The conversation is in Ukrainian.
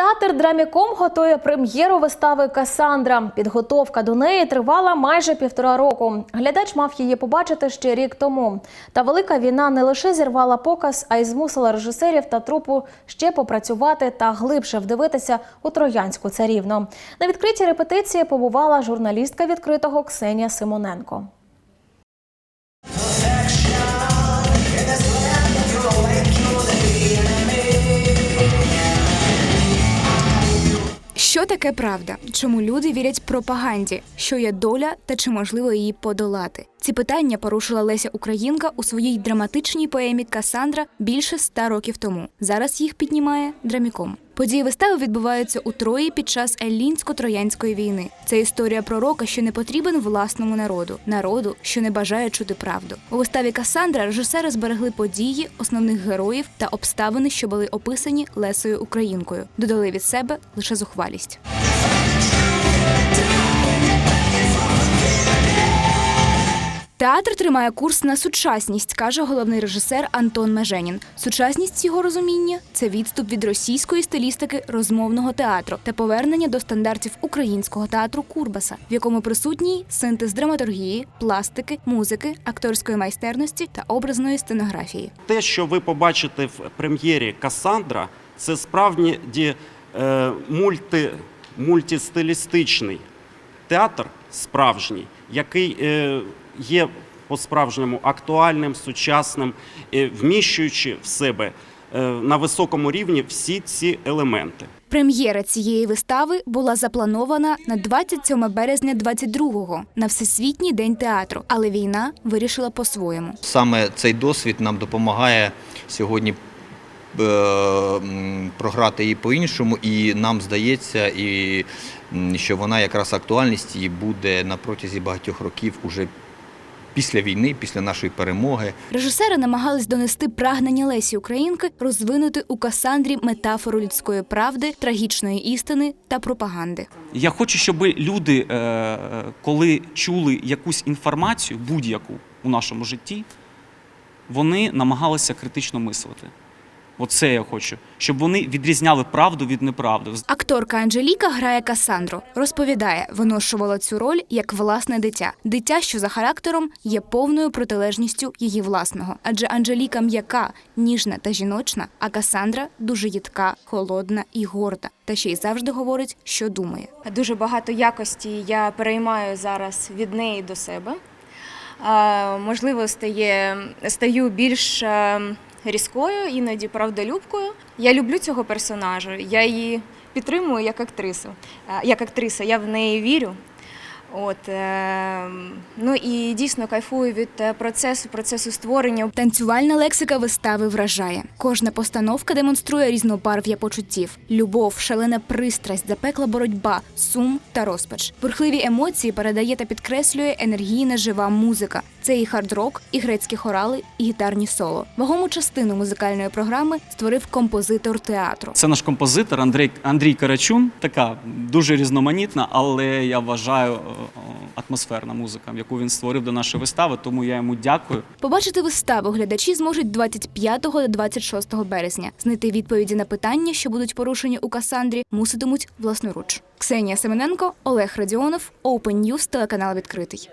Театр Драміком готує прем'єру вистави Касандра. Підготовка до неї тривала майже півтора року. Глядач мав її побачити ще рік тому. Та велика війна не лише зірвала показ, а й змусила режисерів та трупу ще попрацювати та глибше вдивитися у троянську царівну. На відкритій репетиції побувала журналістка відкритого Ксенія Симоненко. Що таке правда? Чому люди вірять пропаганді? Що є доля та чи можливо її подолати? Ці питання порушила Леся Українка у своїй драматичній поемі Касандра більше ста років тому. Зараз їх піднімає драміком. Події вистави відбуваються у Трої під час Еллінсько-Троянської війни. Це історія пророка, що не потрібен власному народу, народу, що не бажає чути правду. У виставі Касандра режисери зберегли події, основних героїв та обставини, що були описані Лесою Українкою. Додали від себе лише зухвалість. Театр тримає курс на сучасність, каже головний режисер Антон Меженін. Сучасність його розуміння це відступ від російської стилістики розмовного театру та повернення до стандартів українського театру Курбаса, в якому присутній синтез драматургії, пластики, музики, акторської майстерності та образної сценографії. Те, що ви побачите в прем'єрі Касандра, це справді е, мульти, мультистилістичний театр справжній, який е, є по-справжньому актуальним, сучасним, е, вміщуючи в себе е, на високому рівні всі ці елементи. Прем'єра цієї вистави була запланована на 27 березня 22-го на Всесвітній день театру, але війна вирішила по-своєму. Саме цей досвід нам допомагає сьогодні е, програти її по-іншому, і нам здається, і, що вона якраз актуальність її буде на протязі багатьох років уже після війни, після нашої перемоги. Режисери намагались донести прагнення Лесі Українки розвинути у Касандрі метафору людської правди, трагічної істини та пропаганди. Я хочу, щоб люди, е, коли чули якусь інформацію, будь-яку у нашому житті, вони намагалися критично мислити. Оце я хочу, щоб вони відрізняли правду від неправди. Акторка Анжеліка грає Касандру. Розповідає, виношувала цю роль як власне дитя. Дитя, що за характером є повною протилежністю її власного. Адже Анжеліка м'яка, ніжна та жіночна, а Касандра дуже їдка, холодна і горда. Та ще й завжди говорить, що думає. Дуже багато якості я переймаю зараз від неї до себе. Можливо, стає, стаю більш е, різкою, іноді правдолюбкою. Я люблю цього персонажа, я її підтримую як актрису. Е, Як актриса, я в неї вірю. От, е, ну і дійсно кайфую від е, процесу, процесу створення. Танцювальна лексика вистави вражає. Кожна постановка демонструє різнобарв'я почуттів: любов, шалена пристрасть, запекла боротьба, сум та розпач. Бурхливі емоції передає та підкреслює енергійна жива музика. Це і хард-рок, і грецькі хорали, і гітарні соло. Вагому частину музикальної програми створив композитор театру. Це наш композитор Андрій, Андрій Карачун, така дуже різноманітна, але я вважаю е, е, атмосферна музика, яку він створив до нашої вистави, тому я йому дякую. Побачити виставу глядачі зможуть 25 та 26 березня. Знайти відповіді на питання, що будуть порушені у Касандрі, муситимуть власноруч. Ксенія Семененко, Олег Радіонов, Open News, телеканал відкритий.